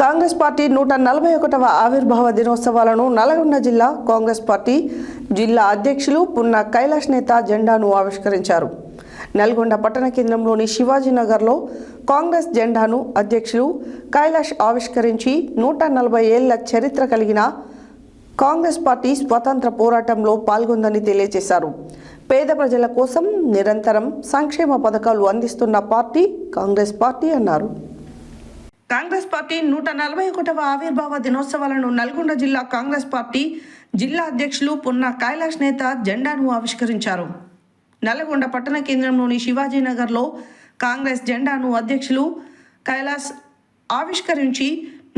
Congress party నూట నలభై ఒకటవ ఆవిర్భావ దినోత్సవాలను నల్గొండ జిల్లా కాంగ్రెస్ పార్టీ జిల్లా అధ్యక్షులు పున్న కైలాష్ నేత జెండాను ఆవిష్కరించారు. నల్గొండ పట్టణ కేంద్రంలోని శివాజీనగర్లో కాంగ్రెస్ జెండాను అధ్యక్షులు కైలాష్ ఆవిష్కరించి నూట నలభై ఏళ్ళ చరిత్ర కలిగిన కాంగ్రెస్ పార్టీ స్వతంత్ర పోరాటంలో పాల్గొందని తెలియజేశారు. పేద ప్రజల కోసం నిరంతరం సంక్షేమ పథకాలు అందిస్తున్న పార్టీ కాంగ్రెస్ పార్టీ అన్నారు. కాంగ్రెస్ పార్టీ నూట నలభై ఒకటవ ఆవిర్భావ దినోత్సవాలను నల్గొండ జిల్లా కాంగ్రెస్ పార్టీ జిల్లా అధ్యక్షులు పున్న కైలాష్ నేత జెండాను ఆవిష్కరించారు. నల్గొండ పట్టణ కేంద్రంలోని శివాజీనగర్లో కాంగ్రెస్ జెండాను అధ్యక్షులు కైలాస్ ఆవిష్కరించి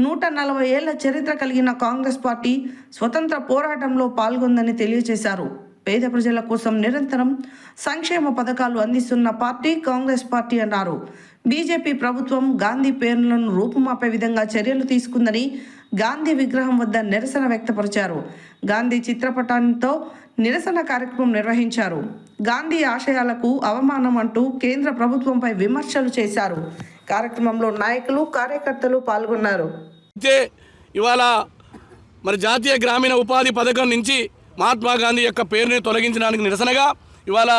నూట నలభై ఏళ్ళ చరిత్ర కలిగిన కాంగ్రెస్ పార్టీ స్వతంత్ర పోరాటంలో పాల్గొందని తెలియజేశారు. పేద ప్రజల కోసం నిరంతరం సంక్షేమ పథకాలు అందిస్తున్న పార్టీ కాంగ్రెస్ పార్టీ అన్నారు. బీజేపీ ప్రభుత్వం గాంధీ పేర్లను రూపుమాపే విధంగా చర్యలు తీసుకుందని గాంధీ విగ్రహం వద్ద నిరసన వ్యక్తపరిచారు. గాంధీ చిత్రపటాంతో నిరసన కార్యక్రమం నిర్వహించారు. గాంధీ ఆశయాలకు అవమానం అంటూ కేంద్ర ప్రభుత్వంపై విమర్శలు చేశారు. కార్యక్రమంలో నాయకులు కార్యకర్తలు పాల్గొన్నారు. ఇవాళ మరి జాతీయ గ్రామీణ ఉపాధి పథకం నుంచి మహాత్మా గాంధీ యొక్క పేరుని తొలగించడానికి నిరసనగా ఇవాళ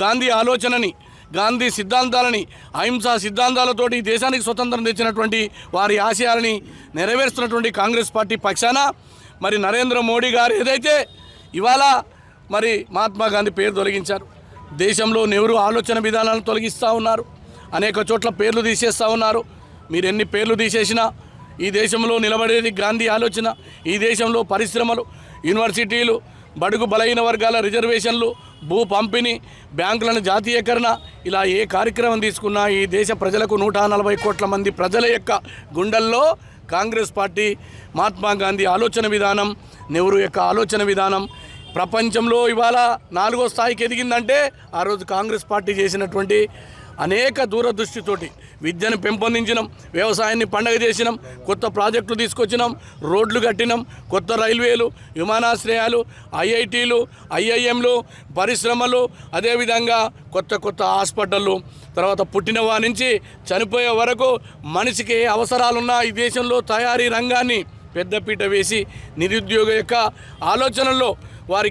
గాంధీ ఆలోచనని గాంధీ సిద్ధాంతాలని అహింసా సిద్ధాంతాలతోటి ఈ దేశానికి స్వతంత్రం తెచ్చినటువంటి వారి ఆశయాలని నెరవేరుస్తున్నటువంటి కాంగ్రెస్ పార్టీ పక్షాన మరి నరేంద్ర మోడీ గారు ఏదైతే ఇవాళ మరి మహాత్మా గాంధీ పేరు తొలగించారు దేశంలో నెహ్రూ ఆలోచన విధానాలను తొలగిస్తూ ఉన్నారు అనేక చోట్ల పేర్లు తీసేస్తూ ఉన్నారు. మీరు ఎన్ని పేర్లు తీసేసినా ఈ దేశంలో నిలబడేది గాంధీ ఆలోచన ఈ దేశంలో పరిశ్రమలు యూనివర్సిటీలు బడుగు బలహీన వర్గాల రిజర్వేషన్లు భూ పంపిణీ బ్యాంకులను జాతీయకరణ ఇలా ఏ కార్యక్రమం తీసుకున్నా ఈ దేశ ప్రజలకు నూట నలభై కోట్ల మంది ప్రజల యొక్క గుండెల్లో కాంగ్రెస్ పార్టీ మహాత్మా గాంధీ ఆలోచన విధానం నెహ్రూ యొక్క ఆలోచన విధానం. ప్రపంచంలో ఇవాళ నాలుగో స్థాయికి ఎదిగిందంటే ఆ రోజు కాంగ్రెస్ పార్టీ చేసినటువంటి అనేక దూరదృష్టితోటి విద్యను పెంపొందించినాం వ్యవసాయాన్ని పండగ చేసినాం కొత్త ప్రాజెక్టులు తీసుకొచ్చినాం రోడ్లు కట్టినాం కొత్త రైల్వేలు విమానాశ్రయాలు ఐఐటీలు ఐఐఎంలు పరిశ్రమలు అదేవిధంగా కొత్త కొత్త హాస్పిటళ్ళు. తర్వాత పుట్టిన వారి నుంచి చనిపోయే వరకు మనిషికి ఏ అవసరాలున్నా ఈ దేశంలో తయారీ రంగాన్ని పెద్దపీట వేసి నిరుద్యోగ యొక్క ఆలోచనల్లో వారికి